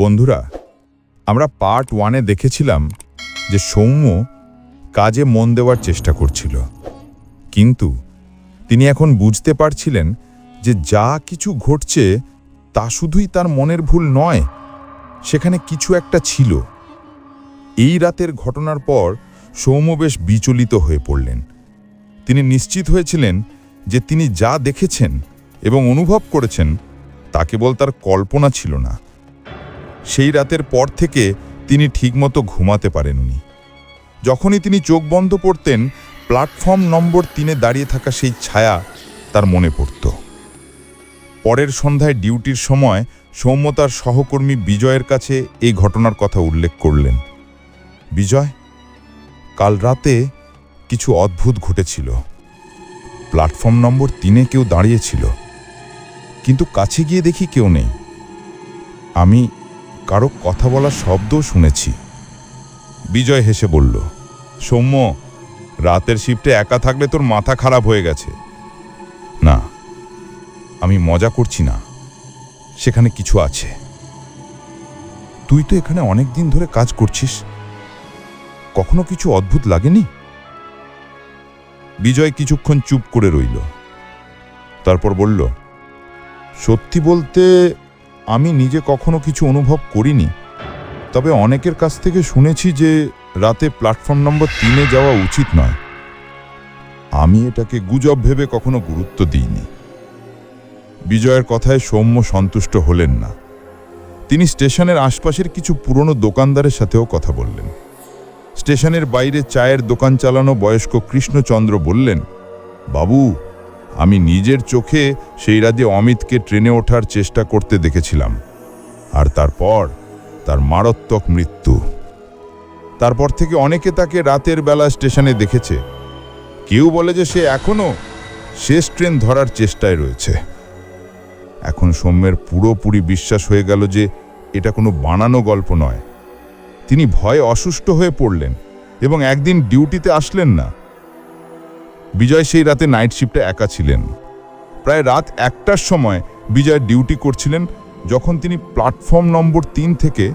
বন্ধুরা, আমরা পার্ট ওয়ানে দেখেছিলাম যে সৌম্য কাজে মন দেওয়ার চেষ্টা করছিল। কিন্তু তিনি এখন বুঝতে পারছিলেন যে যা কিছু ঘটছে তা শুধুই তার মনের ভুল নয়, সেখানে কিছু একটা ছিল। এই রাতের ঘটনার পর সৌম্য বেশ বিচলিত হয়ে পড়লেন। তিনি নিশ্চিত হয়েছিলেন যে তিনি যা দেখেছেন এবং অনুভব করেছেন তা কেবল তার কল্পনা ছিল না। সেই রাতের পর থেকে তিনি ঠিকমতো ঘুমাতে পারেননি যখনই তিনি চোখ বন্ধ করতেন, প্ল্যাটফর্ম নম্বর তিনে দাঁড়িয়ে থাকা সেই ছায়া তার মনে পড়ত। পরের সন্ধ্যায় ডিউটির সময় সৌম্য তার সহকর্মী বিজয়ের কাছে এই ঘটনার কথা উল্লেখ করলেন। বিজয়, কাল রাতে কিছু অদ্ভুত ঘটেছিল। প্ল্যাটফর্ম নম্বর তিনে কেউ দাঁড়িয়েছিল, কিন্তু কাছে গিয়ে দেখি কেউ নেই। আমি কারও কথা বলার শব্দও শুনেছি। বিজয় হেসে বলল, সৌম্য, রাতের শিফটে একা থাকলে তোর মাথা খারাপ হয়ে গেছে। না, আমি মজা করছি না। সেখানে কিছু আছে। তুই তো এখানে অনেক দিন ধরে কাজ করছিস। কখনো কিছু অদ্ভুত লাগেনি? বিজয় কিছুক্ষণ চুপ করে রইল। তারপর বলল, সত্যি বলতে আমি নিজে কখনো কিছু অনুভব করিনি। তবে অনেকের কাছ থেকে শুনেছি যে, রাতে প্ল্যাটফর্ম নম্বর তিনে যাওয়া উচিত নয়। আমি এটাকে গুজব ভেবে কখনো গুরুত্ব দিইনি। বিজয়ের কথায় সৌম্য সন্তুষ্ট হলেন না। তিনি স্টেশনের আশপাশের কিছু পুরনো দোকানদারের সাথেও কথা বললেন। স্টেশনের বাইরে চায়ের দোকান চালানো বয়স্ক কৃষ্ণচন্দ্র বললেন, বাবু আমি নিজের চোখে সেই রাতে অমিতকে ট্রেনে ওঠার চেষ্টা করতে দেখেছিলাম। আর তারপর তার মারাত্মক মৃত্যু। তারপর থেকে অনেকে তাকে রাতের বেলা স্টেশনে দেখেছে। কেউ বলে যে সে এখনও শেষ ট্রেন ধরার চেষ্টায় রয়েছে। এখন সৌম্যের পুরোপুরি বিশ্বাস হয়ে গেল যে এটা কোনো বানানো গল্প নয়। তিনি ভয়ে অসুস্থ হয়ে পড়লেন এবং একদিন ডিউটিতে আসলেন না। বিজয় সেই রাতে নাইট শিফটে একা ছিলেন। প্রায় রাত একটার সময় বিজয় ডিউটি করছিলেন যখন তিনি প্ল্যাটফর্ম নম্বর তিন থেকে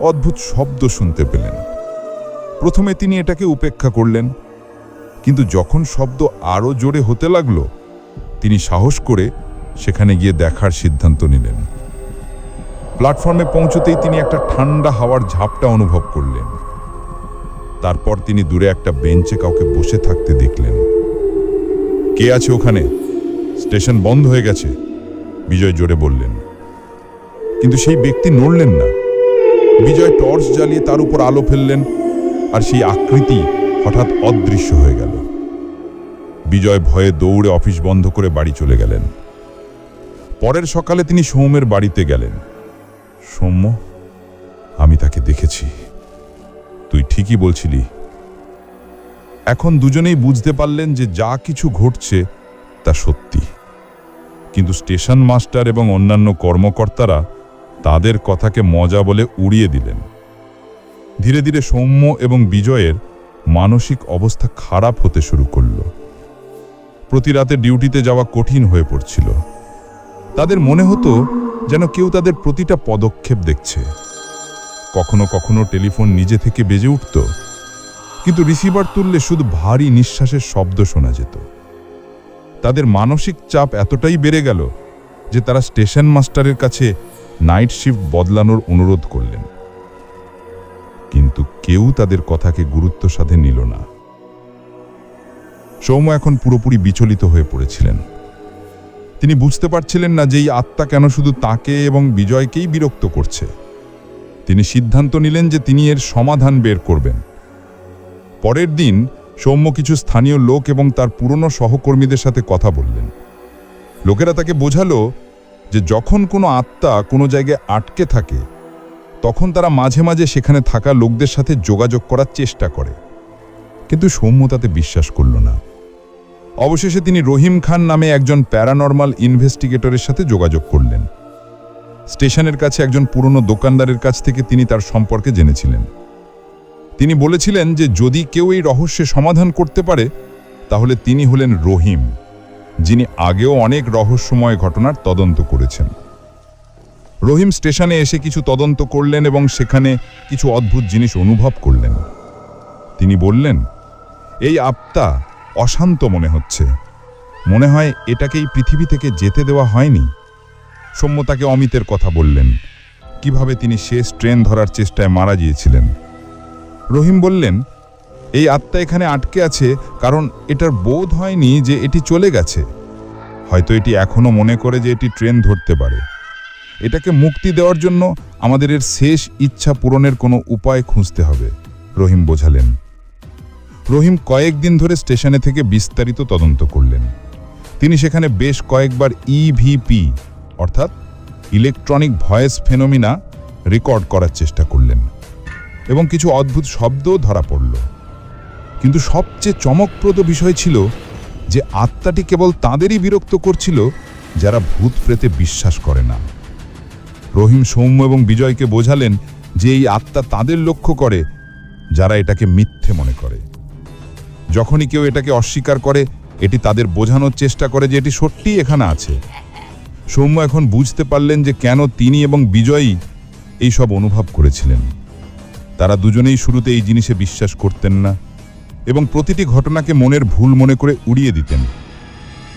অদ্ভুত শব্দ শুনতে পেলেন। প্রথমে তিনি এটাকে উপেক্ষা করলেন, কিন্তু যখন শব্দ আরও জোরে হতে লাগল, তিনি সাহস করে সেখানে গিয়ে দেখার সিদ্ধান্ত নিলেন। প্ল্যাটফর্মে পৌঁছতেই তিনি একটা ঠান্ডা হাওয়ার ঝাপটা অনুভব করলেন। তারপর তিনি দূরে একটা বেঞ্চে কাউকে বসে থাকতে দেখলেন। কে আছে ওখানে? স্টেশন বন্ধ হয়ে গেছে, বিজয় জোরে বললেন। কিন্তু সেই ব্যক্তি নড়লেন না। বিজয় টর্চ জ্বালিয়ে তার উপর আলো ফেললেন, আর সেই আকৃতি হঠাৎ অদৃশ্য হয়ে গেল। বিজয় ভয়ে দৌড়ে অফিস বন্ধ করে বাড়ি চলে গেলেন। পরের সকালে তিনি সৌমের বাড়িতে গেলেন। সৌম্য, আমি তাকে দেখেছি। তুই ঠিকই বলছিলি এখন দুজনেই বুঝতে পারলেন যে যা কিছু ঘটছে তা সত্যি। কিন্তু স্টেশন মাস্টার এবং অন্যান্য কর্মকর্তারা তাদের কথাকে মজা বলে উড়িয়ে দিলেন। ধীরে ধীরে সৌম্য এবং বিজয়ের মানসিক অবস্থা খারাপ হতে শুরু করল। প্রতি রাতে ডিউটিতে যাওয়া কঠিন হয়ে পড়ছিল। তাদের মনে হতো যেন কেউ তাদের প্রতিটা পদক্ষেপ দেখছে। কখনো কখনো টেলিফোন নিজে থেকে বেজে উঠত। কিন্তু রিসিভার তুললে শুধু ভারী নিঃশ্বাসের শব্দ শোনা যেত। তাদের মানসিক চাপ এতটাই বেড়ে গেল যে তারা স্টেশন মাস্টারের কাছে নাইট শিফট বদলানোর অনুরোধ করলেন। কিন্তু কেউ তাদের কথাকে গুরুত্ব সাথে নিল না। সৌম্য এখন পুরোপুরি বিচলিত হয়ে পড়েছিলেন। তিনি বুঝতে পারছিলেন না যে এই আত্মা কেন শুধু তাকে এবং বিজয়কেই বিরক্ত করছে। তিনি সিদ্ধান্ত নিলেন যে তিনি এর সমাধান বের করবেন। পরের দিন সৌম্য কিছু স্থানীয় লোক এবং তার পুরনো সহকর্মীদের সাথে কথা বললেন। লোকেরা তাকে বোঝালো যে যখন কোনো আত্মা কোনো জায়গায় আটকে থাকে, তখন তারা মাঝে মাঝে সেখানে থাকা লোকদের সাথে যোগাযোগ করার চেষ্টা করে। কিন্তু সৌম্য তাতে বিশ্বাস করল না। অবশেষে তিনি রহিম খান নামে একজন প্যারানর্মাল ইনভেস্টিগেটরের সাথে যোগাযোগ করলেন। স্টেশনের কাছে একজন পুরনো দোকানদারের কাছ থেকে তিনি তার সম্পর্কে জেনেছিলেন। তিনি বলেছিলেন যে যদি কেউ এই রহস্যের সমাধান করতে পারে, তাহলে তিনি হলেন রহিম, যিনি আগেও অনেক রহস্যময় ঘটনার তদন্ত করেছেন। রহিম স্টেশনে এসে কিছু তদন্ত করলেন এবং সেখানে কিছু অদ্ভুত জিনিস অনুভব করলেন। তিনি বললেন, এই আত্মা অশান্ত মনে হচ্ছে। মনে হয় এটাকেই পৃথিবী থেকে যেতে দেওয়া হয়নি। সৌম্য তাকে অমিতের কথা বললেন। কীভাবে তিনি শেষ ট্রেন ধরার চেষ্টায় মারা গিয়েছিলেন? রহিম বললেন, এই আত্মা এখানে আটকে আছে কারণ এটার বোধ হয়নি যে এটি চলে গেছে। হয়তো এটি এখনও মনে করে যে এটি ট্রেন ধরতে পারে। এটাকে মুক্তি দেওয়ার জন্য আমাদের এর শেষ ইচ্ছা পূরণের কোনো উপায় খুঁজতে হবে, রহিম বোঝালেন। রহিম কয়েকদিন ধরে স্টেশনে থেকে বিস্তারিত তদন্ত করলেন। তিনি সেখানে বেশ কয়েকবার ইভিপি অর্থাৎ ইলেকট্রনিক ভয়েস ফেনোমিনা, রেকর্ড করার চেষ্টা করলেন। এবং কিছু অদ্ভুত শব্দও ধরা পড়ল। কিন্তু সবচেয়ে চমকপ্রদ বিষয় ছিল যে আত্মাটি কেবল তাঁদেরই বিরক্ত করছিল, যারা ভূত প্রেতে বিশ্বাস করে না। রহিম সৌম্য এবং বিজয়কে বোঝালেন যে এই আত্মা তাদের লক্ষ্য করে, যারা এটাকে মিথ্যে মনে করে। যখনই কেউ এটাকে অস্বীকার করে, এটি তাদের বোঝানোর চেষ্টা করে যে এটি সত্যিই এখানে আছে। সৌম্য এখন বুঝতে পারলেন যে কেন তিনি এবং বিজয়ী এই সব অনুভব করেছিলেন। তারা দুজনেই শুরুতে এই জিনিসে বিশ্বাস করতেন না এবং প্রতিটি ঘটনাকে মনের ভুল মনে করে উড়িয়ে দিতেন।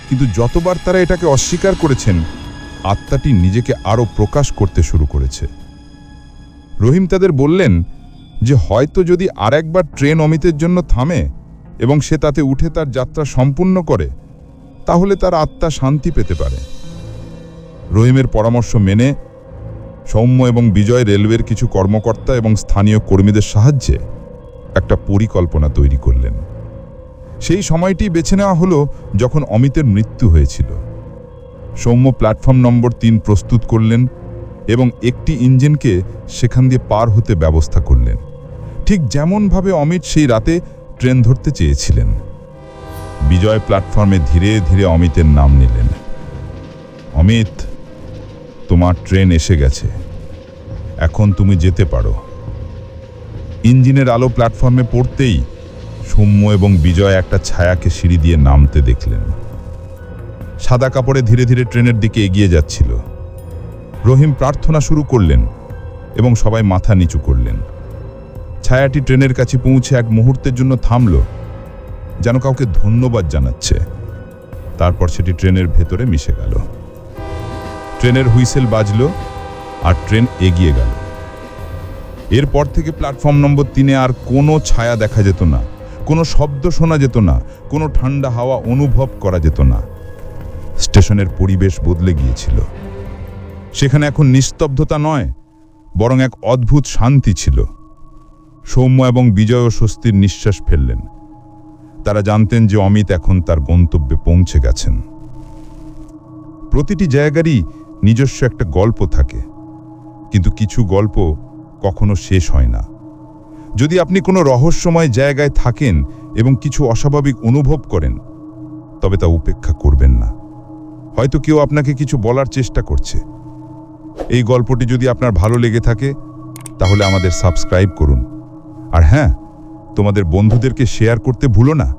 কিন্তু যতবার তারা এটাকে অস্বীকার করেছেন, আত্মাটি নিজেকে আরও প্রকাশ করতে শুরু করেছে। রহিম তাদের বললেন যে, হয়তো যদি আরেকবার ট্রেন অমিতের জন্য থামে এবং সে তাতে উঠে তার যাত্রা সম্পূর্ণ করে, তাহলে তার আত্মা শান্তি পেতে পারে। রহিমের পরামর্শ মেনে সৌম্য এবং বিজয় রেলওয়ের কিছু কর্মকর্তা এবং স্থানীয় কর্মীদের সাহায্যে একটা পরিকল্পনা তৈরি করলেন। সেই সময়টি বেছে নেওয়া হলো যখন অমিতের মৃত্যু হয়েছিল। সৌম্য প্ল্যাটফর্ম নম্বর তিন প্রস্তুত করলেন এবং একটি ইঞ্জিনকে সেখান দিয়ে পার হতে ব্যবস্থা করলেন। ঠিক যেমনভাবে অমিত সেই রাতে ট্রেন ধরতে চেয়েছিলেন। বিজয় প্ল্যাটফর্মে ধীরে ধীরে অমিতের নাম নিলেন। অমিত তোমার ট্রেন এসে গেছে। এখন তুমি যেতে পারো। ইঞ্জিনের আলো প্ল্যাটফর্মে পড়তেই সৌম্য এবং বিজয় একটা ছায়াকে সিঁড়ি দিয়ে নামতে দেখলেন। সাদা কাপড়ে ধীরে ধীরে ট্রেনের দিকে এগিয়ে যাচ্ছিল। রহিম প্রার্থনা শুরু করলেন এবং সবাই মাথা নিচু করলেন। ছায়াটি ট্রেনের কাছে পৌঁছে এক মুহূর্তের জন্য থামল, যেন কাউকে ধন্যবাদ জানাচ্ছে। তারপর সেটি ট্রেনের ভেতরে মিশে গেল। ট্রেনের হুইসেল বাজল আর ট্রেন এগিয়ে গেল। এরপর থেকে প্ল্যাটফর্ম নম্বর তিনে আর কোনো ছায়া দেখা যেত না, কোনো শব্দ শোনা যেত না, কোনো ঠান্ডা হাওয়া অনুভব করা যেত না। স্টেশনের পরিবেশ বদলে গিয়েছিল। সেখানে এখন নিস্তব্ধতা নয়, বরং এক অদ্ভুত শান্তি ছিল। সৌম্য এবং বিজয় স্বস্তির নিঃশ্বাস ফেললেন। তারা জানতেন যে অমিত এখন তার গন্তব্যে পৌঁছে গেছেন। প্রতিটি জায়গারই নিজস্ব একটা গল্প থাকে। কিন্তু কিছু গল্প কখনো শেষ হয় না। যদি আপনি কোনো রহস্যময় জায়গায় থাকেন এবং কিছু অস্বাভাবিক অনুভব করেন, তবে তা উপেক্ষা করবেন না। হয়তো কেউ আপনাকে কিছু বলার চেষ্টা করছে। এই গল্পটি যদি আপনার ভালো লেগে থাকে, তাহলে আমাদের সাবস্ক্রাইব করুন। আর হ্যাঁ তোমাদের বন্ধুদেরকে শেয়ার করতে ভুলো না।